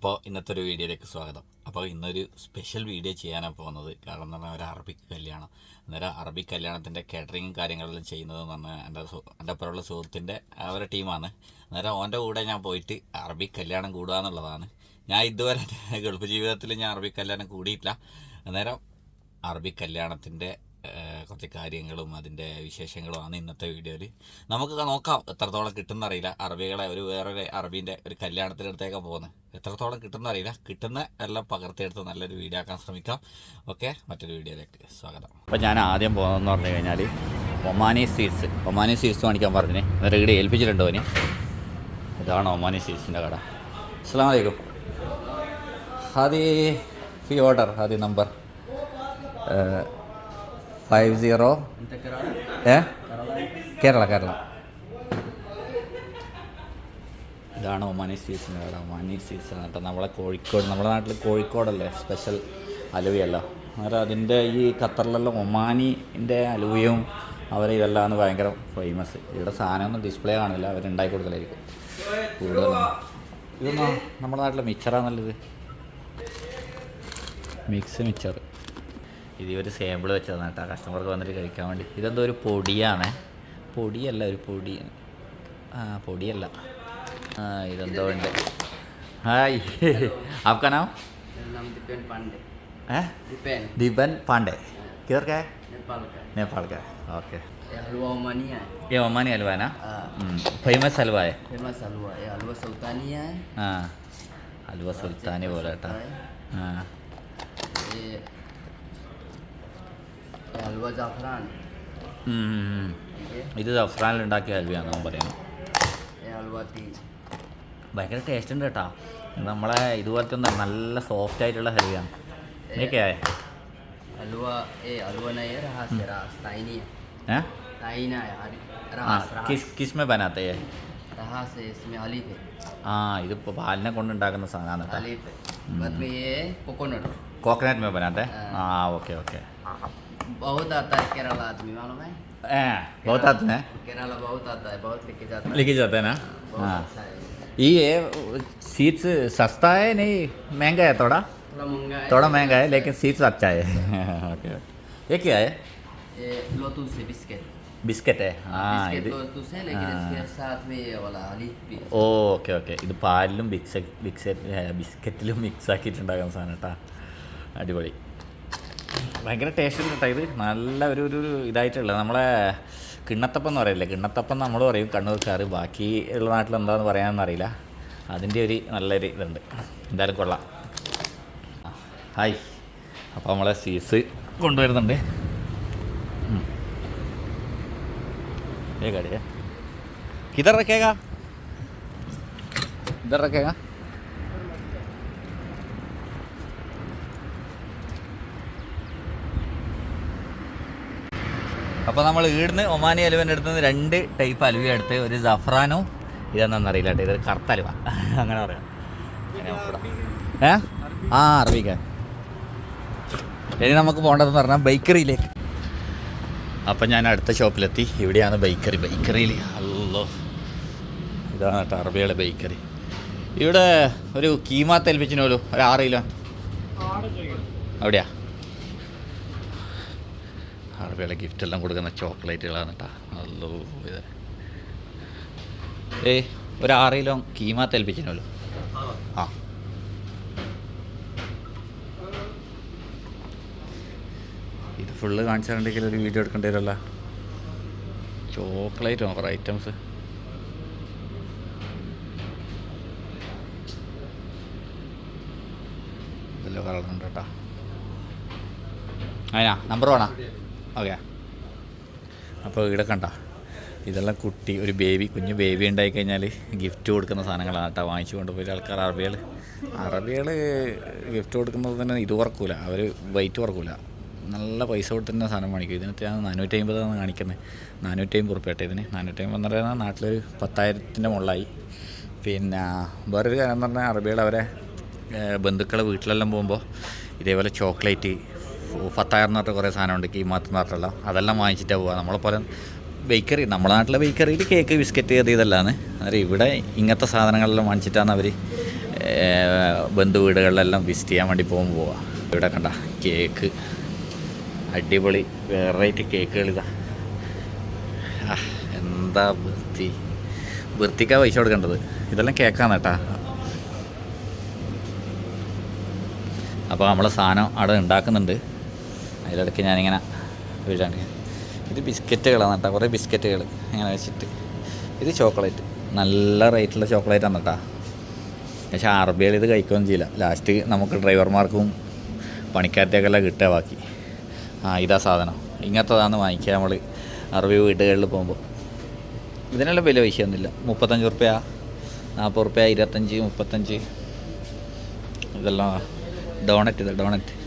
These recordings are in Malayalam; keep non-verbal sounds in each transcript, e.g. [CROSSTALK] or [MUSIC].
അപ്പോൾ ഇന്നത്തെ ഒരു വീഡിയോയിലേക്ക് സ്വാഗതം. അപ്പോൾ ഇന്നൊരു സ്പെഷ്യൽ വീഡിയോ ചെയ്യാനാണ് പോകുന്നത്. കാരണം എന്ന് പറഞ്ഞാൽ ഒരു അറബിക് കല്യാണം. അന്നേരം അറബിക് കല്യാണത്തിന്റെ കാറ്ററിങ്ങും കാര്യങ്ങളെല്ലാം ചെയ്യുന്നതെന്ന് പറഞ്ഞാൽ എന്റെ എന്റെ ഒപ്പമുള്ള സുഹൃത്തിന്റെ അവരുടെ ടീമാണ് അന്നേരം ഓന്റെ കൂടെ ഞാൻ പോയിട്ട് അറബിക് കല്യാണം കൂടുക എന്നുള്ളതാണ്. ഞാൻ ഇതുവരെ ഗൾഫ് ജീവിതത്തിൽ ഞാൻ അറബിക് കല്യാണം കൂടിയിട്ടില്ല. അന്നേരം അറബിക് കല്യാണത്തിന്റെ കുറച്ച് കാര്യങ്ങളും അതിന്റെ വിശേഷങ്ങളും ആണ് ഇന്നത്തെ വീഡിയോയിൽ. നമുക്ക് നോക്കാം എത്രത്തോളം കിട്ടുന്ന അറിയില്ല അറബികളെ ഒരു വേറൊരു അറബീന്റെ ഒരു കല്യാണത്തിനടുത്തേക്കാണ് പോകുന്നത്. എത്രത്തോളം കിട്ടുന്ന അറിയില്ല കിട്ടുന്ന എല്ലാം പകർത്തിയെടുത്ത് നല്ലൊരു വീഡിയോ ആക്കാൻ ശ്രമിക്കാം. ഓക്കെ മറ്റൊരു വീഡിയോയിലേക്ക് സ്വാഗതം. അപ്പോൾ ഞാൻ ആദ്യം പോകുന്നതെന്ന് പറഞ്ഞു കഴിഞ്ഞാൽ ഒമാനി സ്വീറ്റ്സ്. ഒമാനി സ്വീറ്റ്സ് കാണിക്കാൻ പറഞ്ഞു എന്നിട്ട് ഇവിടെ ഏൽപ്പിച്ചിട്ടുണ്ടോ അവന് ഇതാണ് ഒമാനി സ്വീറ്റ്സിന്റെ കട. അസ്സാം വലൈക്കും ഹാദി ഫി ഓർഡർ ഹാദി നമ്പർ. Five zero. ഏ? കേരള കേരള. ഇതാണ് ഒമാനി സീസൺ? കേട്ടോ ഒമാനി സീസൺ? കേട്ടോ നമ്മളെ കോഴിക്കോട് നമ്മുടെ നാട്ടിൽ കോഴിക്കോടല്ലേ? സ്പെഷ്യൽ അലുവയല്ലോ. അന്നേരം അതിന്റെ ഈ ഖത്തറിലെല്ലാം ഒമാനിന്റെ അലുവയും അവർ ഇതെല്ലാം ഭയങ്കര ഫേമസ് ഇവിടെ സാധനമൊന്നും ഡിസ്പ്ലേ കാണില്ല. അവരുണ്ടാക്കി കൊടുക്കലായിരിക്കും. കൂടുതലും. ഇതൊന്നും? നമ്മുടെ നാട്ടിലെ മിച്ചറാ നല്ലത് മിക്സ് മിച്ചർ ഇത് ഒരു സാമ്പിൾ വെച്ചതാണ് കേട്ടോ കസ്റ്റമർക്ക് വന്നിട്ട് കഴിക്കാൻ വേണ്ടി ഇതെന്തോ ഒരു പൊടിയാണ് പൊടിയല്ല ഒരു പൊടി ആ പൊടിയല്ല ആ ഇതെന്തോ ഉണ്ട് ഹായ് आपका नाम नाम दीपेन पांडे है दीपेन दीपन पांडे किधर का है नेपाल का नेपाल का ओके ये हलवा ओमानिया है ये ओमानी हलवा है ना हाँ, फेमस हलवा है फेमस हलवा ये हलवा सुल्तानिया है हाँ हलवा सुल्तानी बोला था हाँ ഹൽവ ജാഫറാണ്. ഇത് ജഫ്രാനിൽ ഉണ്ടാക്കിയ ഹൽവയാണ് നമ്മൾ പറയുന്നത്. ഭയങ്കര ടേസ്റ്റ് ഉണ്ട് കേട്ടോ. നമ്മളെ ഇതുപോലത്തെ ഒന്നും നല്ല സോഫ്റ്റ് ആയിട്ടുള്ള ഹൽവയാണ്. ഇതൊക്കെ ഇതിപ്പോ പാലിനെ കൊണ്ട് ഉണ്ടാക്കുന്ന സാധനമാണ് കോക്കനട്ട്. മേ ബനാത്തേ? ആ. Okay okay. बहुत आता है केरला आदमी मालूम है ഏ बहुत आते हैं केरला बहुत आता है बहुत लेके जाता है लेके जाते हैं ना बहुत हाँ अच्छा है ये सीट्स सस्ता है नहीं महंगा है थोड़ा थोड़ा महंगा है थोड़ा महंगा है लेकिन सीट्स अच्छा है ओके ये क्या है ये लोटस है बिस्किट बिस्किट है हाँ बिस्किट ഇത് लोटस है लेकिन हाँ। इसके साथ में ये वाला अलीफ भी है। ഓ ഓക്കെ ഓക്കെ ഇത് പാലിലും ബിക്സ് ബിക്സെറ്റ് ബിസ്ക്കറ്റിലും മിക്സ് ആക്കിയിട്ടുണ്ടാക്കുന്ന സാധനം കേട്ടോ അടിപൊളി ഭയങ്കര ടേസ്റ്റ് കേട്ടോ ഇത്. നല്ല ഒരു ഒരു ഇതായിട്ടുള്ള നമ്മളെ കിണ്ണത്തപ്പം എന്ന് പറയില്ലേ? കിണ്ണത്തപ്പം നമ്മൾ പറയും കണ്ണൂർക്കാർ ബാക്കി ഉള്ള നാട്ടിൽ എന്താണെന്ന് പറയാമെന്ന് അറിയില്ല. അതിന്റെ ഒരു നല്ലൊരു ഇതുണ്ട്. എന്തായാലും കൊള്ളാം. ഹായ്. അപ്പോൾ നമ്മളെ സീസ് കൊണ്ടുവരുന്നുണ്ട്. ഏ കടിയ. ഇതറക്കേക അപ്പോൾ നമ്മൾ ഈടുന്ന് ഒമാനി അലുവന്റെ അടുത്ത് നിന്ന് രണ്ട് ടൈപ്പ് അലുവ എടുത്ത് ഒരു ജഫ്രാനോ ഇതെന്നാന്ന് അറിയില്ല കേട്ടോ ഇതൊരു കറുത്ത അലുവ. അങ്ങനെ പറയാം. ഏ? ആ അറബിക്ക. ഇനി നമുക്ക് പോകേണ്ടതെന്ന് പറഞ്ഞാൽ ബേക്കറിയിലേക്ക്. അപ്പം ഞാൻ അടുത്ത ഷോപ്പിലെത്തി. ഇവിടെയാണ് ബേക്കറി. ബേക്കറിയിൽ അല്ലോ ഇതാണ് കേട്ടോ അറബിയുടെ ബേക്കറി. ഇവിടെ ഒരു കീമ ഏൽപ്പിച്ചിനോലോ ഒരു ആറ് കിലോ. അവിടെയാ? അറബിയുടെ ഗിഫ്റ്റ് എല്ലാം കൊടുക്കുന്ന ചോക്ലേറ്റുകളാണ് കേട്ടോ അല്ലോ ഇത്. ഒരു ആറ് കിലോ കീമ തേൽപ്പിച്ചിനല്ലോ ആ. ഇത് ഫുള്ള് കാണിച്ചിട്ടുണ്ടെങ്കിൽ ഒരു വീഡിയോ എടുക്കേണ്ടി വരുമല്ലോ ചോക്ലേറ്റ് ഓഫർ ഐറ്റംസ് ഇതെല്ലാം കളറുണ്ട് കേട്ടോ അതിനാ നമ്പർ വേണോ ഓക്കെ. അപ്പോൾ ഇവിടെ കണ്ട? ഇതെല്ലാം കുട്ടി ഒരു ബേബി കുഞ്ഞ് ബേബി ഉണ്ടായി കഴിഞ്ഞാൽ ഗിഫ്റ്റ് കൊടുക്കുന്ന സാധനങ്ങളാണ് കേട്ടോ വാങ്ങിച്ചു കൊണ്ടുപോയി. ആൾക്കാർ അറബികൾ അറബികൾ ഗിഫ്റ്റ് കൊടുക്കുന്നത് തന്നെ ഇത് കുറക്കൂല അവർ വെയിറ്റ് കുറക്കൂല നല്ല പൈസ കൊടുത്ത് തന്നെ സാധനം മേടിക്കും ഇതിനകത്ത് ഞാൻ നാനൂറ്റി അമ്പതാണ് കാണിക്കുന്നത് നാനൂറ്റി അമ്പത് റുപ്യട്ടെ ഇതിന്. നാനൂറ്റി അമ്പത് എന്ന് പറയുന്നത് നാട്ടിലൊരു പത്തായിരത്തിന്റെ മുകളിലായി. പിന്നെ വേറൊരു കാര്യം എന്ന് പറഞ്ഞാൽ അറബികൾ അവരെ ബന്ധുക്കളെ വീട്ടിലെല്ലാം പോകുമ്പോൾ ഇതേപോലെ ചോക്ലേറ്റ് ഫത്തായർ എന്ന് പറഞ്ഞ കുറേ സാധനമുണ്ട് കീമാത്ത് എന്ന് പറഞ്ഞിട്ടുള്ള അതെല്ലാം വാങ്ങിച്ചിട്ടാണ് പോവുക നമ്മളെപ്പോലെ ബേക്കറി നമ്മുടെ നാട്ടിലെ ബേക്കറിയിൽ കേക്ക് ബിസ്ക്കറ്റ് അത് ഇതെല്ലാമാണ് അന്നേരം ഇവിടെ ഇങ്ങനത്തെ സാധനങ്ങളെല്ലാം വാങ്ങിച്ചിട്ടാണ് അവർ ബന്ധു വീടുകളിലെല്ലാം വിസിറ്റ് ചെയ്യാൻ വേണ്ടി പോകുമ്പോൾ പോവാം. ഇവിടെ കണ്ട കേക്ക് അടിപൊളി വെറൈറ്റി കേക്കുകൾ ഇതാ. എന്താ വൃത്തി. വൃത്തിക്കാ പൈസ കൊടുക്കേണ്ടത്. ഇതെല്ലാം കേക്കാണ് കേട്ടാ. അപ്പോൾ നമ്മളെ സാധനം അവിടെ ഉണ്ടാക്കുന്നുണ്ട്. അതിലിടയ്ക്ക് ഞാനിങ്ങനെ വീഴാണ് ഇത് ബിസ്ക്കറ്റുകളാണ് കേട്ടോ. കുറേ ബിസ്ക്കറ്റുകൾ ഇങ്ങനെ വെച്ചിട്ട്. ഇത് ചോക്ലേറ്റ്. നല്ല റേറ്റുള്ള ചോക്ലേറ്റ് ആണ് കേട്ടോ. പക്ഷേ അറബികൾ ഇത് കഴിക്കുകയൊന്നും ചെയ്യില്ല. ലാസ്റ്റ് നമുക്ക് ഡ്രൈവർമാർക്കും പണിക്കാരത്തേക്കെല്ലാം കിട്ടുക ബാക്കി. ആ ഇതാ സാധനം. ഇങ്ങനത്തതാണ് വാങ്ങിക്കുക നമ്മൾ അറബി വീടുകളിൽ പോകുമ്പോൾ. ഇതിനെല്ലാം വില വിഷയമൊന്നുമില്ല മുപ്പത്തഞ്ച് റുപ്യ നാൽപ്പത് റുപ്യ ഇരുപത്തഞ്ച് മുപ്പത്തഞ്ച്. ഇതെല്ലാം ഡോണറ്റ് ഇത് ഡോണറ്റ്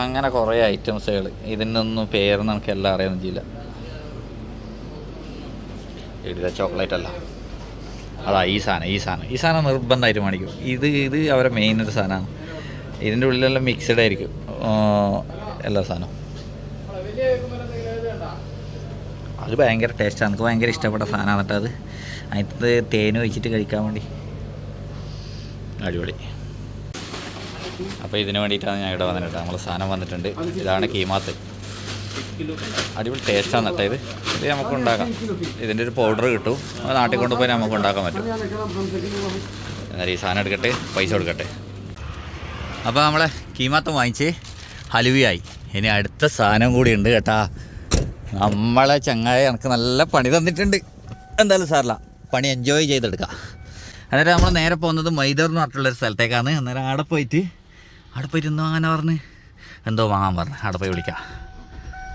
അങ്ങനെ കുറേ ഐറ്റംസുകൾ ഇതിനൊന്നും പേര് നമുക്ക് എല്ലാം അറിയാൻ ചെയ്യില്ല ചോക്ലേറ്റ് അല്ല. അതാ ഈ സാധനം ഈ സാധനം. ഈ സാധനം നിർബന്ധമായിട്ട് മേടിക്കും. ഇത് ഇത് അവരെ മെയിൻ ഒരു സാധനമാണ്. ഇതിന്റെ ഉള്ളിലെല്ലാം മിക്സഡ് ആയിരിക്കും. എല്ലാ സാധനവും. അത് ഭയങ്കര ടേസ്റ്റാണ് എനിക്ക് ഭയങ്കര ഇഷ്ടപ്പെട്ട സാധനമാണ് കേട്ടോ അത്. അതിനകത്ത് തേൻ ഒഴിച്ചിട്ട് കഴിക്കാൻ വേണ്ടി. അടിപൊളി. അപ്പോൾ ഇതിന് വേണ്ടിയിട്ടാണ് ഞാൻ ഇവിടെ വന്നിട്ട് നമ്മൾ സാധനം വന്നിട്ടുണ്ട്. ഇതാണ് കീമാത്ത്. അടിപൊളി ടേസ്റ്റാണ് കേട്ടോ ഇത്. ഇത് നമുക്ക് ഉണ്ടാക്കാം. ഇതിന്റെ ഒരു പൗഡർ കിട്ടും. അത് നാട്ടിൽ കൊണ്ടുപോയി നമുക്ക് ഉണ്ടാക്കാൻ പറ്റും. എന്നാൽ ഈ സാധനം എടുക്കട്ടെ പൈസ കൊടുക്കട്ടെ. അപ്പോൾ നമ്മളെ കീമാത്തം വാങ്ങിച്ച് ഹലുവിയായി. ഇനി അടുത്ത സാധനം കൂടി ഉണ്ട് കേട്ടാ. നമ്മളെ ചങ്ങായ എനിക്ക് നല്ല പണി തന്നിട്ടുണ്ട്. എന്തായാലും സാറില്ല പണി എൻജോയ് ചെയ്തെടുക്കാം. അന്നേരം നമ്മൾ നേരെ പോകുന്നത് മൈദർ എന്ന് പറഞ്ഞിട്ടുള്ളൊരു സ്ഥലത്തേക്കാണ്. അന്നേരം അവിടെ പോയിട്ട് അവിടെ അങ്ങനെ പറഞ്ഞ്? എന്തോ വാങ്ങാൻ പറഞ്ഞു. അവിടെ പോയി വിളിക്കാം.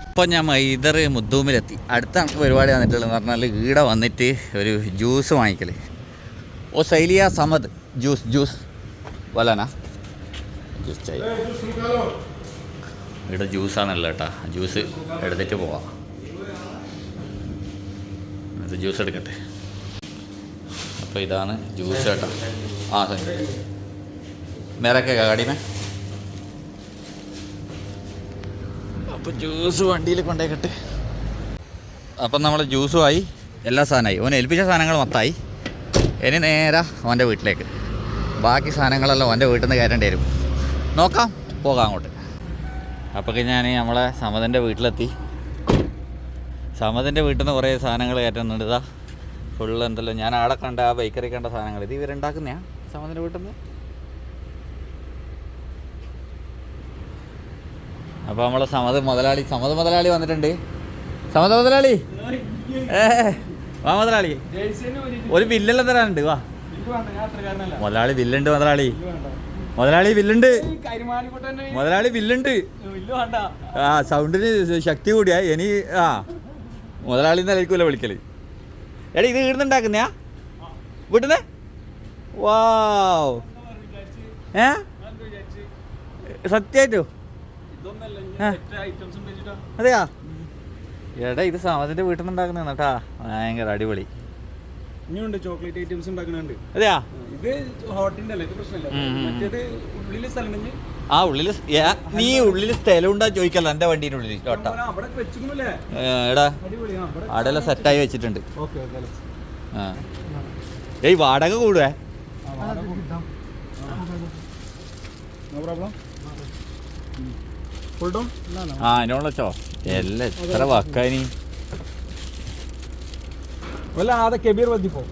ഇപ്പോൾ ഞാൻ മൈദർ മുത്തൂമിലെത്തി അടുത്ത നമുക്ക് പരിപാടി വന്നിട്ടുള്ളതെന്ന് പറഞ്ഞാൽ ഈടെ വന്നിട്ട് ഒരു ജ്യൂസ് വാങ്ങിക്കൽ ഓ ശൈലിയ സമദ്. Juice juice. വലാനാ ജ്യൂസ് ചായ. ഇവിടെ ജ്യൂസാണല്ലോ കേട്ടാ. ജ്യൂസ് എടുത്തിട്ട് പോവാം. എന്നിട്ട് ജ്യൂസ് എടുക്കട്ടെ. അപ്പോൾ ഇതാണ് ജ്യൂസ് കേട്ടോ. ആ മേരൊക്കെ ഗാഡിമേ അപ്പോൾ ജ്യൂസ് വണ്ടിയിൽ കൊണ്ടേക്കട്ടെ അപ്പം നമ്മൾ ജ്യൂസുമായി എല്ലാ സാധനമായി. ഓൻ ഏൽപ്പിച്ച സാധനങ്ങൾ മൊത്തമായി. ഇനി നേരെ ഓന്റെ വീട്ടിലേക്ക്. ബാക്കി സാധനങ്ങളെല്ലാം ഓന്റെ വീട്ടിൽ നിന്ന് കയറേണ്ടി വരും. നോക്കാം പോകാം അങ്ങോട്ട്. അപ്പോൾ ഞാൻ നമ്മളെ സമതന്റെ വീട്ടിലെത്തി. സമതന്റെ വീട്ടിൽ നിന്ന് കുറേ സാധനങ്ങൾ കയറ്റുന്നുണ്ട്. ഇതാ ഫുള്ള് എന്തല്ലോ. ഞാൻ ആടെ കണ്ട ആ ബേക്കറി കണ്ട സാധനങ്ങൾ. ഇത് ഇവരുണ്ടാക്കുന്നതാണ് സമതന്റെ വീട്ടിൽ നിന്ന് അപ്പോൾ നമ്മളെ സമത് മുതലാളി സമത് മുതലാളി വന്നിട്ടുണ്ട്. സമത മുതലാളി? ഏ വാ മുതലാളി. ഒരു ബില്ലെല്ലാം തരാനുണ്ട് വാ. മുതലാളി ബില്ലുണ്ട് മുതലാളി. മുതലാളി ബില്ലുണ്ട് മുതലാളി ബില്ലുണ്ട് ആ സൗണ്ടിന് ശക്തി കൂടിയാ. ഇനി ആ. മുതലാളി നിലയ്ക്കൂല വിളിക്കൽ. എടാ ഇത് ഇടുന്നുണ്ടാക്കുന്നയാ വീട്ടിന്ന് വാ ഏ? സത്യമായിട്ടോ ആ. അതെയാ? എടാ ഇത് സമതിന്റെ വീട്ടിൽ നിന്ന് ഉണ്ടാക്കുന്ന കേട്ടാ. ഭയങ്കര അടിപൊളി. ഇനിയുണ്ട് ചോക്ലേറ്റ് ഐറ്റംസ് ഉണ്ടാക്കുന്നുണ്ട് അതെയാ? ഇത് ഹോട്ടിന്റെ അല്ലേ? ഇത് പ്രശ്നമില്ല. മറ്റേത് ഉള്ളിൽ സ്ഥലം ആ ഉള്ളിൽ നീ ഉള്ളിൽ സ്ഥലം ഉണ്ടാ ചോദിക്കല്ല എന്റെ വണ്ടീന്റെ ഉള്ളിൽ കേട്ടാ. എടാ അവിടെ സെറ്റായി വെച്ചിട്ടുണ്ട്. ഓക്കെ ഓക്കെ ആ. ഏയ് വാടക കൂടുവേ? നോ പ്രോബ്ലം ആ എല്ലാം എത്ര വക്കാനി വല്ല ആദ്യ കെബീർ വന്നിപ്പോ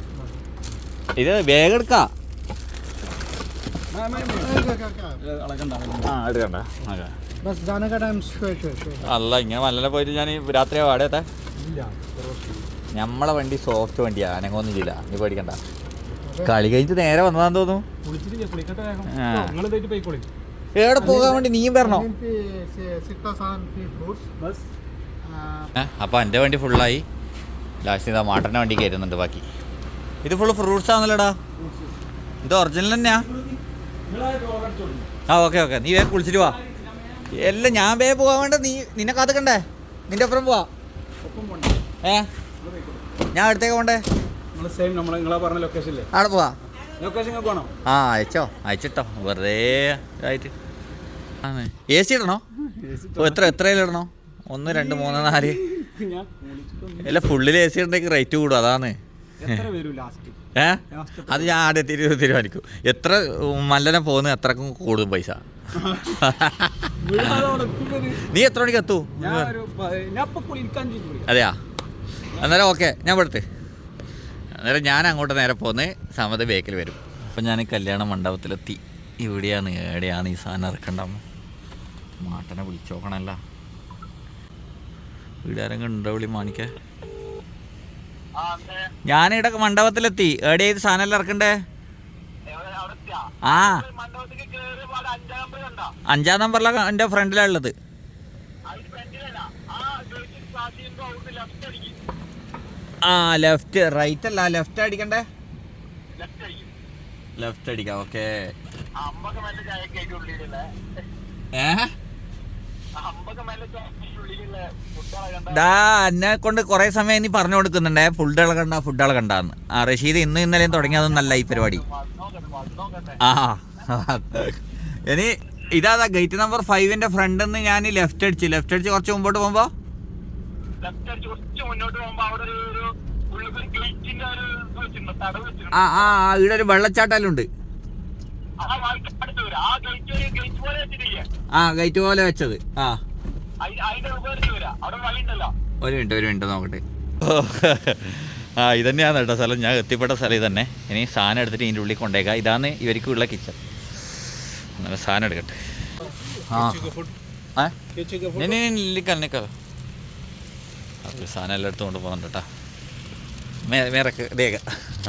ഇത് വേഗം എടുക്കാ. അല്ല ഇങ്ങനെ മല്ലനെ പോയിട്ട് ഞാൻ രാത്രിയാ വാടകത്തെ ഇല്ല നമ്മളെ വണ്ടി സോഫ്റ്റ് വണ്ടിയാ. അനങ്ങൊന്നും ചെയ്യില്ല. നീ പേടിക്കണ്ട. കളി കഴിഞ്ഞിട്ട് നേരെ വന്നതാന്ന് തോന്നുന്നു. എവിടെ പോകാൻ വേണ്ടി നീയും വരണോ? ബസ് അപ്പോൾ എന്റെ വണ്ടി ഫുള്ളായി ലാസ്റ്റ് ഇതാ മാട്ടന്റെ വണ്ടി കയറ്റുന്നുണ്ട് ബാക്കി. ഇത് ഫുള്ള് ഫ്രൂട്ട്സ് ആണല്ലോടാ. ഇത് ഒറിജിനൽ തന്നെയാ. ആ ഓക്കെ ഓക്കെ നീ വേഗം കുളിച്ചിട്ട് വാ. എല്ലാം ഞാൻ വേഗം പോകാൻ വേണ്ട. നീ നിന്നെ കാത്തുക്കണ്ടേ? നിന്റെ അപ്പുറം പോവാ. ഒപ്പം ഏ? ഞാൻ അടുത്തേക്ക് പോണ്ടേ? അവിടെ പോവാ. ആ അയച്ചോ. അയച്ചിട്ടോ. വെറുതെ ഇതായിട്ട് എ സി ഇടണോ? ഓ, എത്ര എത്രയിലിടണോ ഒന്ന് രണ്ട് മൂന്ന് നാല്. അല്ല ഫുള്ളിൽ എ സി ഉണ്ടെങ്കിൽ റേറ്റ് കൂടും അതാണ്. എത്ര വരും ലാസ്റ്റ് ഏ? അത് ഞാൻ ആടെ തിരി തീരുമാനിക്കും. എത്ര മല്ലനെ പോകുന്ന അത്രക്കും കൂടും പൈസ. നീ എത്ര മണിക്ക് എത്തു? അതെയാ? അന്നേരം ഓക്കെ ഞാൻ പെടുത്ത് അന്നേരം ഞാൻ അങ്ങോട്ട് നേരെ പോന്ന് സമത ബേക്കിൽ വരും. അപ്പം ഞാൻ കല്യാണ മണ്ഡപത്തിലെത്തി. ഇവിടെയാണ് എവിടെയാണ് ഈ സാധനം ഇറക്കണ്ടാമോ മാട്ടനെ വിളിച്ചോക്കണല്ല. വീടാരെങ്കിലും ഉണ്ടോ വിളി മാണിക്ക? ഞാനിവിടെ മണ്ഡപത്തിലെത്തി. എവിടെ ഏത് സാധനം എല്ലാം ഇറക്കണ്ടേ ആ. അഞ്ചാം നമ്പറിലാണ് എന്റെ ഫ്രണ്ടിലാണ് ഉള്ളത്. ആ ലെഫ്റ്റ് റൈറ്റ് അല്ല. ലെഫ്റ്റ് അടിക്കണ്ടേ? ലെഫ്റ്റ് അടിക്കാം. ഓക്കെ ഏ? ഡാ എന്നെ കൊണ്ട് കുറെ സമയം ഇനി പറഞ്ഞു കൊടുക്കുന്നുണ്ടേ. ഫുഡ് കണ്ട ഫുഡ് കണ്ടാന്ന്. ആ റഷീദ് ഇന്നും ഇന്നലെയും തുടങ്ങിയതൊന്നല്ല ഈ പരിപാടി. ആ ഇനി ഇതാ ഗേറ്റ് നമ്പർ ഫൈവിന്റെ ഫ്രണ്ടിൽ നിന്ന് ഞാൻ ലെഫ്റ്റ് അടിച്ച്. ലെഫ്റ്റ് അടിച്ച് കുറച്ച് മുമ്പോട്ട് പോകുമ്പോ? ആ ആ ആ, ഇവിടെ ഒരു വെള്ളച്ചാട്ടം ഉണ്ട്. ആ ഗേറ്റ് പോലെ വെച്ചത്. ആ ഒരു മിനിറ്റ് ഒരു മിനിറ്റ് നോക്കട്ടെ ആ ഇതന്നെയാണ് കേട്ടോ സ്ഥലം ഞാൻ എത്തിപ്പെട്ട സ്ഥലം ഇത് തന്നെ ഇനി സാധനം എടുത്തിട്ട് ഇതിൻ്റെ ഉള്ളിൽ കൊണ്ടേക്കാം ഇതാണ് ഇവർക്കുള്ള കിച്ചൺ അങ്ങനെ സാധനം എടുക്കട്ടെ ആ ഏ നീ നീ നിൽക്കാം നിൽക്കാം അപ്പോൾ സാധനം എല്ലാം എടുത്തുകൊണ്ട് പോകുന്നുണ്ട് കേട്ടോ മേ മേറക്ക് ദേഗ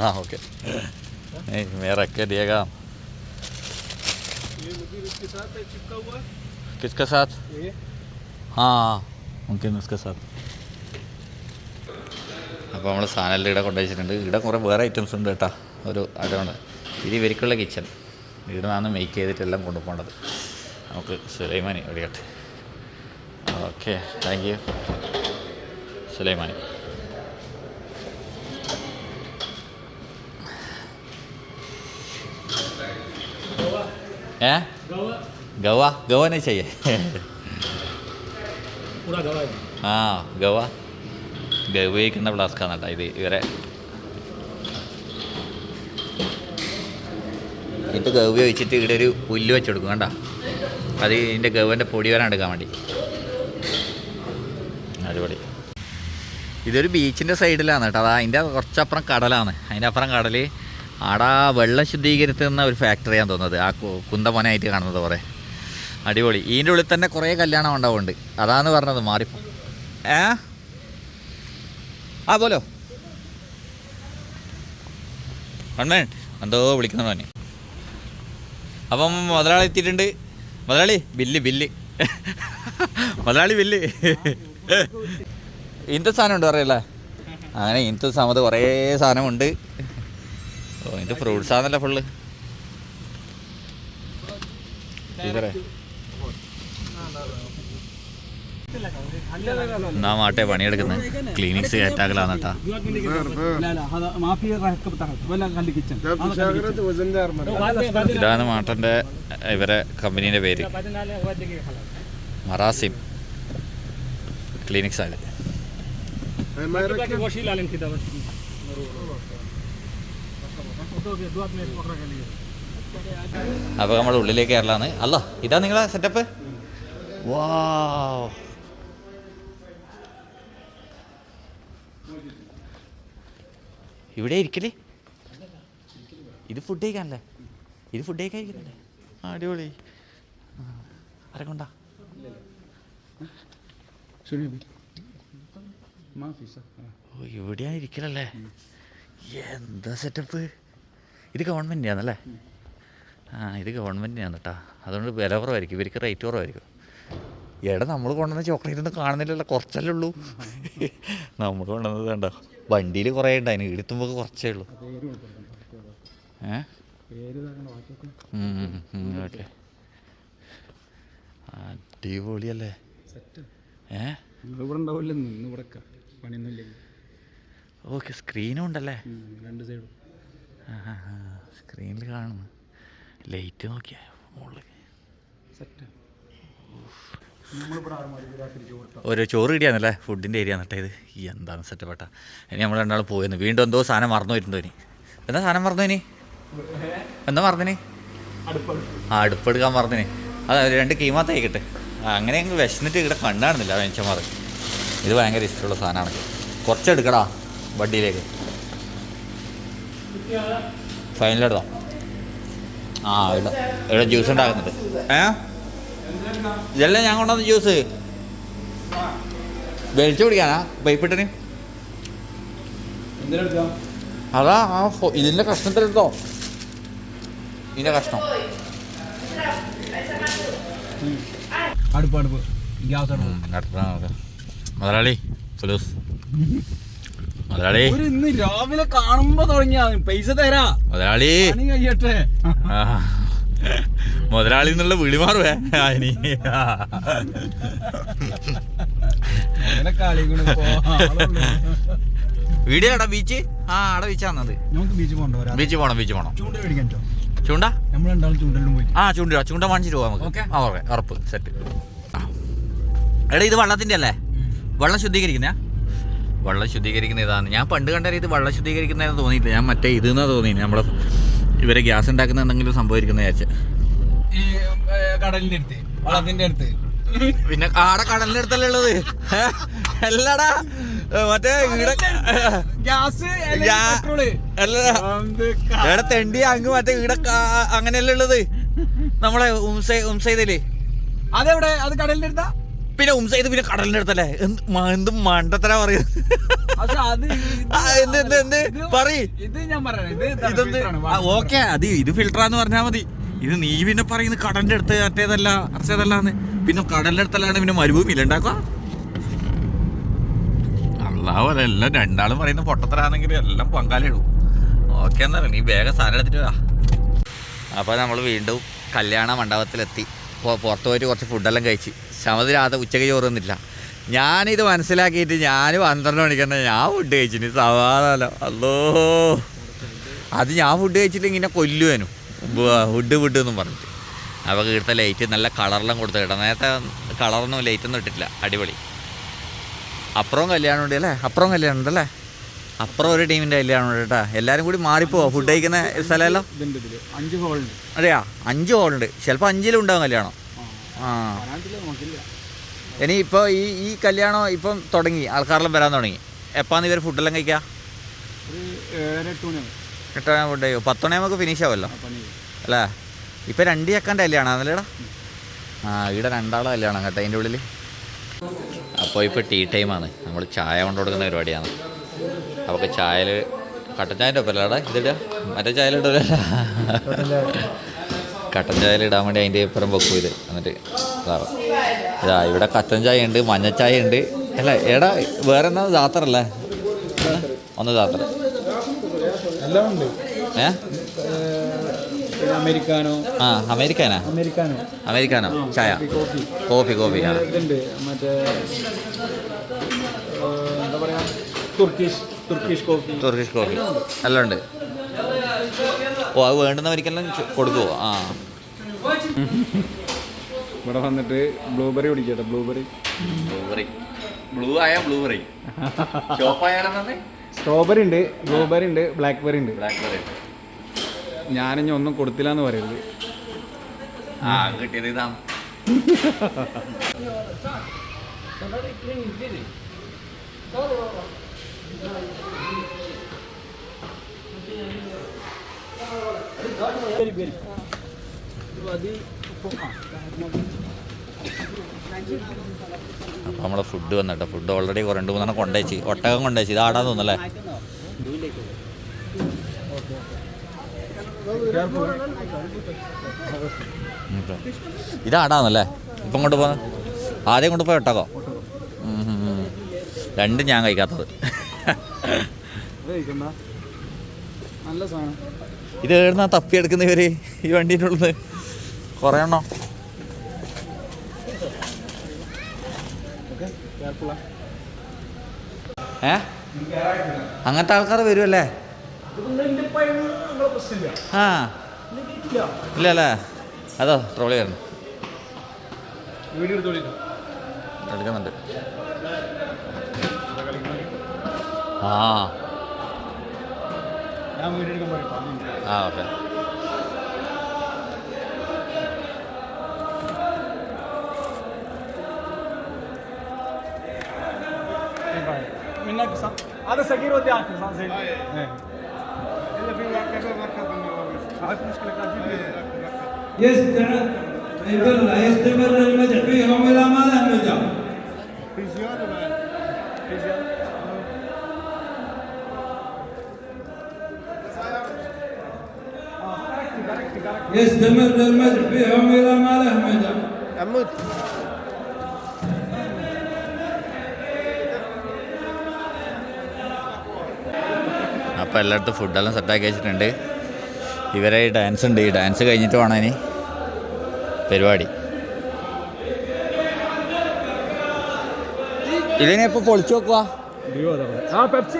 ആ ഓക്കെ മേറക്ക് ദേഗ किसके साथ हाँ मुमकिन उसके साथ അപ്പോൾ നമ്മൾ സാധനമെല്ലാം ഇവിടെ കൊണ്ടുവച്ചിട്ടുണ്ട് ഇവിടെ കുറേ വേറെ ഐറ്റംസ് ഉണ്ട് കേട്ടോ ഒരു അതുകൊണ്ട് ഇത് ഇവർക്കുള്ള കിച്ചൺ ഇവിടെ നിന്നാണ് മേക്ക് ചെയ്തിട്ടെല്ലാം കൊണ്ടുപോകേണ്ടത് നമുക്ക് sulaimani എവിടെയാട്ടെ okay thank you sulaimani ഏ ഗവ ഗവനെ ചെയ്യേ ആ ഗവ. ഗവ. ഉപയോഗിക്കുന്ന ഫ്ലാസ്കാണ് കേട്ടോ ഇത് ഇവരെ. ഇത് ഗവ വെച്ചിട്ട് ഇവിടെ ഒരു പുല്ല് വെച്ചെടുക്കും കണ്ട? അത് ഇതിന്റെ ഗവന്റെ പൊടി വരാൻ എടുക്കാൻ വേണ്ടി. അടിപൊളി. ഇതൊരു ബീച്ചിന്റെ സൈഡിലാണ് കേട്ടോ. അതാ അതിന്റെ കുറച്ചപ്പുറം കടലാണ്. അതിന്റെ അപ്പുറം കടൽ ആടാ വെള്ളം ശുദ്ധീകരിക്കുന്ന ഒരു ഫാക്ടറിയാണ് തോന്നുന്നത്. ആ കുന്തമനായിട്ട് കാണുന്നത് കുറേ അടിപൊളി. ഇതിന്റെ ഉള്ളിൽ തന്നെ കുറേ കല്യാണം ഉണ്ടാവുന്നുണ്ട്. അതാന്ന് പറഞ്ഞത് മാറിപ്പോ. ഏ? ആ പോലോ. വൺ എന്തോ വിളിക്കുന്നു തന്നെ അപ്പം മുതലാളി എത്തിയിട്ടുണ്ട്. മുതലാളി ബില്ല് ബില്ല്. മുതലാളി ബില്ല്. ഇന്നത്തെ സാധനം ഉണ്ട് പറയല്ലേ അങ്ങനെ ഇന്നത്തെ സമയത്ത് കുറേ സാധനമുണ്ട്. ഓ ഇതിന്റെ ആണല്ലോ ഫുള്ള് ഇതറേ എന്നാ മാട്ടെ പണിയെടുക്കുന്നത്. ക്ലിനിക്സ് ഏറ്റാക്കലാന്ന് ഇതാണ് മാട്ടന്റെ ഇവരെ കമ്പനിയുടെ പേര്. മറാസിം. ക്ലിനിക്സ് ആണ് അപ്പൊ നമ്മൾ ഉള്ളിലേക്ക് കയറലാണ് അല്ല ഇതാ നിങ്ങളെ സെറ്റപ്പ് വാ ഇവിടെ ഇരിക്കലേ? ഇത് ഫുഡ് കഴിക്കാനല്ലേ? ഇത് ഫുഡ് കഴിക്കാനല്ലേ അടിപൊളി. ഓ ഇവിടെയാണ് ഇരിക്കലല്ലേ? എന്താ സെറ്റപ്പ് ഇത് ഗവൺമെന്റ് ആണല്ലേ? ആ ഇത് ഗവൺമെന്റിനാണ് കേട്ടോ അതുകൊണ്ട് വില കുറവായിരിക്കും. ഇവർക്ക് റേറ്റ് കുറവായിരിക്കും. എടാ നമ്മൾ കൊണ്ടുവന്ന ചോക്ലേറ്റ് ഒന്നും കാണുന്നില്ലല്ലോ. കുറച്ചല്ലേ ഉള്ളൂ. നമ്മൾ കൊണ്ടുവന്നത് കണ്ടോ? വണ്ടിയിൽ കുറേ ഉണ്ടായിരുന്നു ഇടുത്തുമ്പോൾ കുറച്ചേ ഉള്ളൂ. ഓക്കെ. അടിപൊളിയല്ലേ? ഓക്കെ സ്ക്രീനും ഉണ്ടല്ലേ? രണ്ട് സൈഡും. സ്ക്രീനിൽ കാണുന്നു. ലൈറ്റ് നോക്കിയാ മുകളിൽ സെറ്റ് ഒരു ചോറ് കിട്ടിയാന്നല്ലേ? ഫുഡിന്റെ ഏരിയ എന്നിട്ട് ഇത് എന്താണ് സെറ്റപ്പെട്ട ഇനി നമ്മൾ രണ്ടാൾ പോയിരുന്നു വീണ്ടും എന്തോ സാധനം മറന്നു വരുന്നുണ്ടോ ഇനി. എന്താ സാധനം മറന്നു ഇനി? എന്താ മറന്നിനി ആ അടുപ്പെടുക്കാൻ മറന്നിനി അത് രണ്ട് കീമാ തേക്കിട്ട്. അങ്ങനെ അങ്ങ് വിശന്നിട്ട് ഇവിടെ കണ്ണാണെന്നില്ല വെഞ്ചമാർ ഇത് ഭയങ്കര ഇഷ്ടമുള്ള സാധനമാണ്. കുറച്ചെടുക്കടാ വണ്ടിയിലേക്ക് ഫൈനലെടുത്തോ ആ ഇവിടെ ഇവിടെ ജ്യൂസ് ഉണ്ടാക്കുന്നുണ്ട്. ഏ? ഇതല്ലേ ഞാൻ കൊണ്ടുവന്ന ജ്യൂസ് വെളിച്ചു കുടിക്കാനാ? എന്തിനെടുക്കാം? അതാ ആ ഇതിന്റെ കഷ്ണത്തിലെടുത്തോ. ഇതിന്റെ കഷ്ണം. അടുപ്പ് ഗ്യാസ്. മുതലാളി ഫുലൂസ് മുതലാളി. ഇന്ന് രാവിലെ കാണുമ്പോ തുടങ്ങിയാ പൈസ തരാ. മുതലാളി. കഴിയട്ടെ. മുതലാളി എന്നുള്ള വിളി മാറുവേ ആ, ഇനി. അങ്ങനെ കളി കൂടെ പോ. ആളുള്ളൂ. വീഡിയോ എടാ ബീച്ച് ആ അവിടെ ബീച്ചാന്നത് നമുക്ക് ബീച്ച് കൊണ്ടുവരാം ബീച്ച് പോണം ബീച്ച് പോണം. ചൂണ്ട മേടിക്കാൻ ആ ചൂണ്ട ചൂണ്ട വാങ്ങിച്ചിട്ട് പോവാം നമുക്ക്. ആ ഓക്കെ. ഉറപ്പ്. സെറ്റ് എടാ ഇത് വെള്ളത്തിന്റെ അല്ലേ? വെള്ളം ശുദ്ധീകരിക്കുന്ന വെള്ളം ശുദ്ധീകരിക്കുന്ന ഇതാണ്. ഞാൻ പണ്ട് കണ്ടാൽ ഇത് വെള്ളം ശുദ്ധീകരിക്കുന്നതെന്ന് തോന്നിയില്ല ഞാൻ മറ്റേ ഇതെന്നാ തോന്നി നമ്മളെ ഇവരെ ഗ്യാസ് ഉണ്ടാക്കുന്ന എന്തെങ്കിലും സംഭവിക്കുന്ന വിചാരിച്ച. ഈ കടലിന്റെ അടുത്ത് വളത്തിന്റെ അടുത്ത്. പിന്നെ ആടെ കടലിന്റെ അടുത്തല്ലേ ഉള്ളത്? അല്ലടാ മറ്റേ ഇവിടെ ഗ്യാസ് ഇവിടെ തെണ്ടി അങ്ങ് മറ്റേ ഇവിടെ അങ്ങനെയല്ലേ ഉള്ളത്? നമ്മളെ ഉംസൈ ഉംസൈതല്ലേ അതെവിടെ? അത് കടലിന്റെ അടുത്താ? പിന്നെ ഉംസൈത് പിന്നെ കടലിന്റെ അടുത്തല്ലേ? എന്ത് മണ്ടത്തരാ പറയുന്നത്? ഇത് എന്ത് എന്ത് എന്ത്? പറയ്. ഇത് ഇത് ഇതൊന്ന് ഓക്കെ അത് ഇത് ഫിൽട്ടറാന്ന് പറഞ്ഞാ മതി. ഇത് നീ പിന്നെ പറയുന്നത് കടലിന്റെ അടുത്ത് മറ്റേതല്ല അർച്ചതല്ലാന്ന് പിന്നെ കടലിന്റെ അടുത്തല്ലാണ്ട് പിന്നെ മരുഭൂമിയില്ല ഉണ്ടാക്കുക അള്ളാഹ് എല്ലാം രണ്ടാളും പറയുന്ന പൊട്ടത്തരാണെങ്കിൽ എല്ലാം പങ്കാളിയിടും ഓക്കെ എന്നാ നീ വേഗം സാധനം എടുത്തിട്ട് വാ. അപ്പോൾ നമ്മൾ വീണ്ടും കല്യാണ മണ്ഡപത്തിലെത്തി. പുറത്ത് പോയിട്ട് കുറച്ച് ഫുഡെല്ലാം കഴിച്ച്. ശമതി രാത്രി ഉച്ചയ്ക്ക് ചോറ് തന്നില്ല ഞാനിത് മനസ്സിലാക്കിയിട്ട് ഞാൻ പന്ത്രണ്ട് മണിക്കന്നെ ഞാൻ ഫുഡ് കഴിച്ചിന്. സമാധാനം അല്ലോ അത് ഞാൻ ഫുഡ് കഴിച്ചിട്ട് ഇങ്ങനെ കൊല്ലുവനും. ഫുഡ് ഫുഡ് എന്നും പറഞ്ഞിട്ട്. അപ്പോൾ ഇവിടുത്തെ ലൈറ്റ് നല്ല കളറെല്ലാം കൊടുത്ത്. കേട്ടോ നേരത്തെ കളറൊന്നും ലൈറ്റൊന്നും ഇട്ടിട്ടില്ല. അടിപൊളി. അപ്പുറവും കല്യാണം ഉണ്ട് അല്ലേ? അപ്പുറവും കല്യാണം ഉണ്ടല്ലേ അപ്പുറം ഒരു ടീമിന്റെ കല്യാണം ഉണ്ട് കേട്ടോ. എല്ലാവരും കൂടി മാറിപ്പോവാ ഫുഡ് കഴിക്കുന്ന സ്ഥലമല്ലോ? അഞ്ച് ഹോളുണ്ട് അതെയാ? അഞ്ച് ഹോളുണ്ട് ചിലപ്പോൾ അഞ്ചിലും ഉണ്ടാവും കല്യാണം. ആ. ഇനി ഇപ്പോൾ ഈ ഈ കല്യാണം ഇപ്പം തുടങ്ങി. ആൾക്കാരെല്ലാം വരാൻ തുടങ്ങി. എപ്പാന്ന് ഇവർ ഫുഡെല്ലാം കഴിക്കുക എട്ട് ഫുഡ് കഴിക്കും. പത്ത് മണിയാകുമ്പോൾ ഫിനിഷ് ആവുമല്ലോ. അല്ലേ? ഇപ്പം രണ്ട് ചക്കന്റെ കല്യാണം ആണല്ലേടാ? ആ ഇവിടെ രണ്ടാളെ കല്യാണം കേട്ടോ അതിന്റെ ഉള്ളിൽ അപ്പോൾ ഇപ്പോൾ ടീ ടൈമാണ് നമ്മൾ ചായ കൊണ്ട് കൊടുക്കുന്ന പരിപാടിയാണ്. അപ്പോൾ ചായയിൽ കട്ടൻ ചായന്റെ ഒപ്പമല്ലാടാ ഇതിടുക മറ്റേ ചായയിലിടൂല കട്ടൻ ചായയിൽ ഇടാൻ വേണ്ടി അതിന്റെ ഇപ്പുറം വെക്കും ഇത്. എന്നിട്ട് ഇതാവും. ഇതാ ഇവിടെ കട്ടൻ ചായ ഉണ്ട് മഞ്ഞ ചായ ഉണ്ട് അല്ല എടാ വേറെ എന്നാ ജാത്തറല്ലേ ഒന്ന് ജാത്തറ ഏ? അമേരിക്കാനോ? ആ അമേരിക്കാനാ? അമേരിക്കാനോ? അമേരിക്കാനോ? ചായ. കോഫി കോഫി കോഫി ആ. മറ്റേ എന്താ പറയാ? Turkish Turkish coffee. Turkish coffee. എല്ലാം ഉണ്ട്. ഓ അത് വേണ്ടുന്നവർക്കെല്ലാം കൊടുക്കുമോ ആ. ഇവിടെ വന്നിട്ട് ബ്ലൂബെറി കുടിക്കട്ടെ ബ്ലൂബെറി. ബ്ലൂബെറി. ബ്ലൂ ആയ ബ്ലൂബെറി. സ്ട്രോബെറി ഉണ്ട് ബ്ലൂബെറി ഉണ്ട് ബ്ലാക്ക്ബെറി ഉണ്ട്. ബ്ലാക്ക്ബെറി ഞാനിഞ്ഞ ഒന്നും കൊടുത്തില്ല എന്ന് പറയരുത്. ആ കിട്ടിയത് ഇതാ. [LAUGHS] അപ്പോൾ നമ്മളെ ഫുഡ് വന്നിട്ട് ഫുഡ് ഓൾറെഡി രണ്ട് മൂന്നെണ്ണം കൊണ്ടുവച്ച് ഒട്ടകം കൊണ്ടുവച്ച് ഇതാടാന്ന് തോന്നല്ലേ ഇതാടാന്നല്ലേ ഇപ്പം. കൊണ്ട് പോകുന്നത് ആദ്യം കൊണ്ട് പോയ ഒട്ടകോ. രണ്ടും ഞാൻ കഴിക്കാത്തത്. നല്ല സാധനം. ഇത് എവിടുന്നാ തപ്പിയെടുക്കുന്ന ഇവർ ഈ വണ്ടീന്റെ ഉള്ളത് കുറേ എണ്ണോ? ഏ? അങ്ങനത്തെ ആൾക്കാർ വരുമല്ലേ ആ. ഇല്ല അല്ലേ? അതോ ട്രോളി വരണം എടുക്കുന്നുണ്ട്. ആ. ആ ഓക്കെ منك صح هذا صغير ودي اخر صح زين ايه الا في عارف مشكله كانت يستمر يبلع يستمر المدح فيهم الى ما له مدى في زياده بعد في زياده يستمر المدح فيهم الى ما له مدى عمود അപ്പോൾ എല്ലായിടത്തും ഫുഡെല്ലാം സെറ്റാക്കി വെച്ചിട്ടുണ്ട് ഇവരെ ഈ ഡാൻസ് ഉണ്ട് ഈ ഡാൻസ് കഴിഞ്ഞിട്ട് വേണം ഇനി പരിപാടി ഇതിനെ ഇപ്പോൾ പൊളിച്ചു നോക്കുക اه بيبسي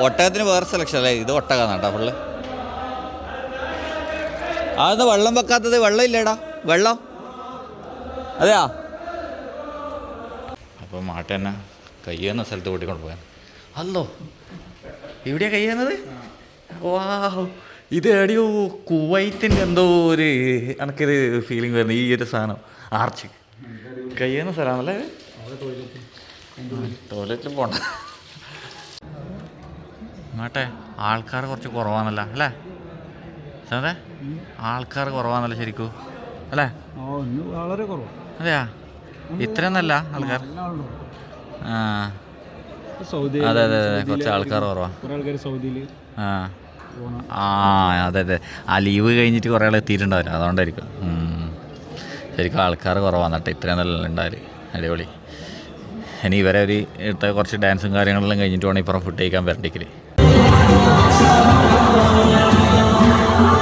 ഒട്ടകത്തിന് വേറെ സെലക്ഷൻ അല്ലേ? ഇത് ഒട്ടകാന്ന് കേട്ടോ ഫുള്ള് അതൊന്ന് വെള്ളം വെക്കാത്തത്? വെള്ളം ഇല്ലേടാ. വെള്ളം. അതെയാ? അപ്പോൾ മാട്ട തന്നെ കയ്യുന്ന സ്ഥലത്ത് കൂട്ടിക്കൊണ്ട് പോകാൻ അല്ലോ. എവിടെയാ കയ്യുന്നത് വാ ഇത് എവിടെയോ കുവൈത്തിന്റെ എന്തോ ഒരു എനിക്കൊരു ഫീലിംഗ് വരുന്നത് ഈ ഒരു സാധനം. ആർച്ച്. കയ്യുന്ന സ്ഥലമാണല്ലേ? ടോയ്ലറ്റിൽ പോണ്ട. മാട്ടെ ആൾക്കാർ കുറച്ച് കുറവാണല്ലോ അല്ലേ? സാറേ ആൾക്കാർ കുറവാണല്ലോ ശരിക്കും? അല്ലേ? വളരെ കുറവ്. അതെയാ? ഇത്രയൊന്നല്ല ആൾക്കാർ? ആ. അതെ അതെ അതെ കുറച്ച് ആൾക്കാർ കുറവാ. ആ. ആ അതെ അതെ. ആ ലീവ് കഴിഞ്ഞിട്ട് കുറേ ആൾ എത്തിയിട്ടുണ്ടാവില്ല. അതുകൊണ്ടായിരിക്കും. ശരിക്കും ആൾക്കാർ കുറവാണ് കേട്ടോ ഇത്രയും നല്ല ഉണ്ടാവില്ല അടിപൊളി. ഇനി ഇവരെ ഒരു ഇവിടുത്തെ കുറച്ച് ഡാൻസും കാര്യങ്ങളെല്ലാം കഴിഞ്ഞിട്ട് വേണം ഇപ്പുറം ഫുഡ് കഴിക്കാൻ വരണ്ടിക്കൽ.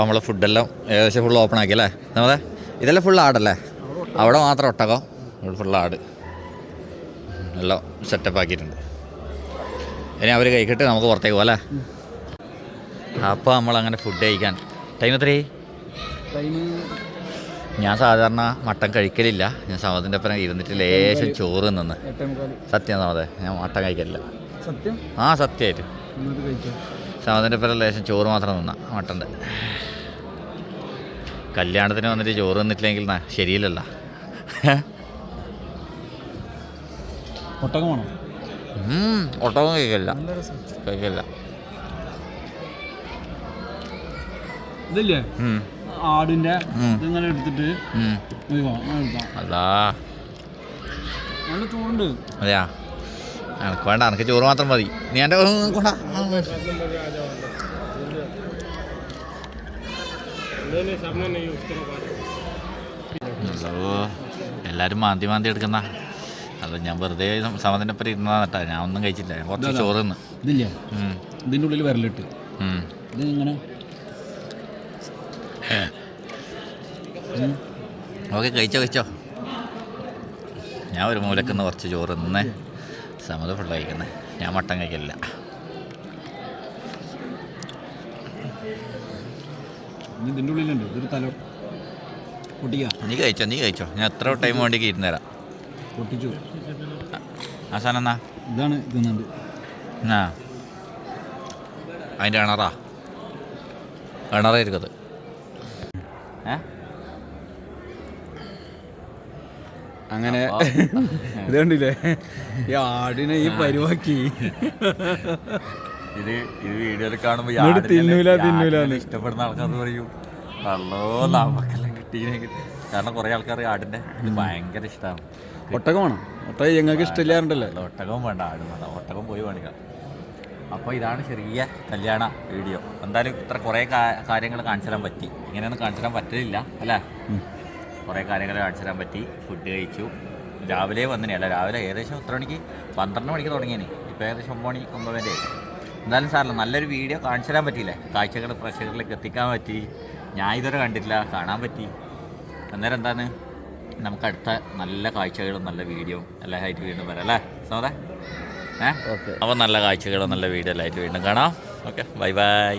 അപ്പോൾ നമ്മൾ ഫുഡെല്ലാം ഏകദേശം ഫുൾ ഓപ്പൺ ആക്കി അല്ലേ? നമ്മളെ ഇതെല്ലാം ഫുൾ ആടല്ലേ? അവിടെ മാത്രം ഒട്ടകം. ഫുൾ ആട്. എല്ലാം സെറ്റപ്പ് ആക്കിയിട്ടുണ്ട്. ഇനി അവർ കഴിക്കട്ട് നമുക്ക് പുറത്തേക്ക് പോകാം അല്ലേ? അപ്പോൾ നമ്മളങ്ങനെ ഫുഡ് കഴിക്കാൻ. ടൈം എത്രയായി? ടൈം ഞാൻ സാധാരണ മട്ടൻ കഴിക്കലില്ല. ഞാൻ സമതിന്റെ ഒപ്പം ഇരുന്നിട്ട് ലേശം ചോറ് നിന്ന് സത്യം സമതെ ഞാൻ മട്ടൻ കഴിക്കലില്ല. സത്യം? ആ സത്യമായിട്ട്. സമതിന്റെ ഒപ്പം ലേശം ചോറ് മാത്രം നിന്ന മട്ടന്റെ. കല്യാണത്തിന് വന്നിട്ട് ചോറ് തന്നിട്ടില്ലെങ്കിൽ ശരിയില്ലല്ല. ഒട്ടകമാണോ ഒട്ടകം കഴിക്കില്ല കഴിക്കില്ല ഇതില്ലേ? ആടിന്റെ ഇങ്ങനെ എടുത്തിട്ട് അതാ നല്ല ചോറുണ്ട് അതെയാ? എനക്ക് വേണ്ട എനിക്ക് ചോറ് മാത്രം മതി. നീ എന്റെ കൊണ്ടാ എല്ലാവരും മാന്തി മാന്തി എടുക്കുന്ന. അല്ല ഞാൻ വെറുതെ സമതിന്റെ ഒപ്പം ഇരുന്നതാണ് കേട്ടോ ഞാൻ ഒന്നും കഴിച്ചില്ല. കുറച്ച് ചോറ് നിന്ന് ഇതില്ലേ? ഇതിന്റെ ഉള്ളിൽ വിരലിട്ട്. ഇത് ഇങ്ങനെ ഓക്കെ കഴിച്ചോ കഴിച്ചോ. ഞാൻ ഒരു മൂലക്കുന്ന് കുറച്ച് ചോറ് ഇന്ന് സമത ഫുഡ് കഴിക്കുന്നത് ഞാൻ മട്ടൻ കഴിക്കില്ല ഇതിന്റെ ഉള്ളിലുണ്ട്. ഇതൊരു തല പൊട്ടിക്ക. നീ കഴിച്ചോ നീ കഴിച്ചോ. ഞാൻ എത്ര ടൈം വേണ്ടി ഇരുന്ന് തരാം. പൊട്ടിച്ചു. ആ സാധനം എന്നാ? ഇതാണ് തിന്നുണ്ട് ആ അതിന്റെ അണറാ അണറായിരിക്കും അത്. ഏ? അങ്ങനെ അപ്പൊ- [LAUGHS] കണ്ടില്ലേ ഈ ആടിനെ ഈ പരിവാക്കി. [LAUGHS] ഇത് ഈ വീഡിയോയിൽ കാണുമ്പോൾ. ഇഷ്ടപ്പെടുന്ന ആൾക്കാർ പറയും. നല്ലോ നമുക്കെല്ലാം കിട്ടിയെങ്കിൽ കാരണം കുറേ ആൾക്കാർ ആടിന്റെ ഇത് ഭയങ്കര ഇഷ്ടമാണ് ഒട്ടകമാണ്. ഒട്ടകം ഞങ്ങൾക്ക് ഇഷ്ടമില്ലാറുണ്ടല്ലോ? അല്ല ഒട്ടകവും വേണ്ട ആടും വേണ്ട. ഒട്ടകം പോയി മേടിക്കാം അപ്പോൾ ഇതാണ് ചെറിയ കല്യാണ വീഡിയോ. എന്തായാലും ഇത്ര കുറേ കാര്യങ്ങൾ കാണിച്ചു തരാൻ പറ്റി. ഇങ്ങനെയൊന്നും കാണിച്ചു തരാൻ പറ്റില്ല അല്ലേ കുറേ കാര്യങ്ങൾ കാണിച്ചു തരാൻ പറ്റി. ഫുഡ് കഴിച്ചു. രാവിലെ വന്നിനെ അല്ല രാവിലെ ഏകദേശം എത്ര മണിക്ക്? പന്ത്രണ്ട് മണിക്ക് തുടങ്ങിയേ ഇപ്പോൾ ഏകദേശം ഒമ്പത് മണി ഒമ്പത് വരെ ആയി. എന്തായാലും സാറിന് നല്ലൊരു വീഡിയോ കാണിച്ചു തരാൻ പറ്റിയില്ലേ? കാഴ്ചകൾ പ്രേക്ഷകരിലേക്ക് എത്തിക്കാൻ പറ്റി. ഞാൻ ഇതുവരെ കണ്ടിട്ടില്ല കാണാൻ പറ്റി. അന്നേരം എന്താണ്? നമുക്ക് അടുത്ത നല്ല കാഴ്ചകളും നല്ല വീഡിയോ എല്ലാം ആയിട്ട് വീണ്ടും വരാം അല്ലേ? സോദേ? ഏഹ് ഓക്കെ അപ്പോൾ നല്ല കാഴ്ചകളും നല്ല വീഡിയോ എല്ലാം ആയിട്ട് വീണ്ടും കാണാം. Okay bye bye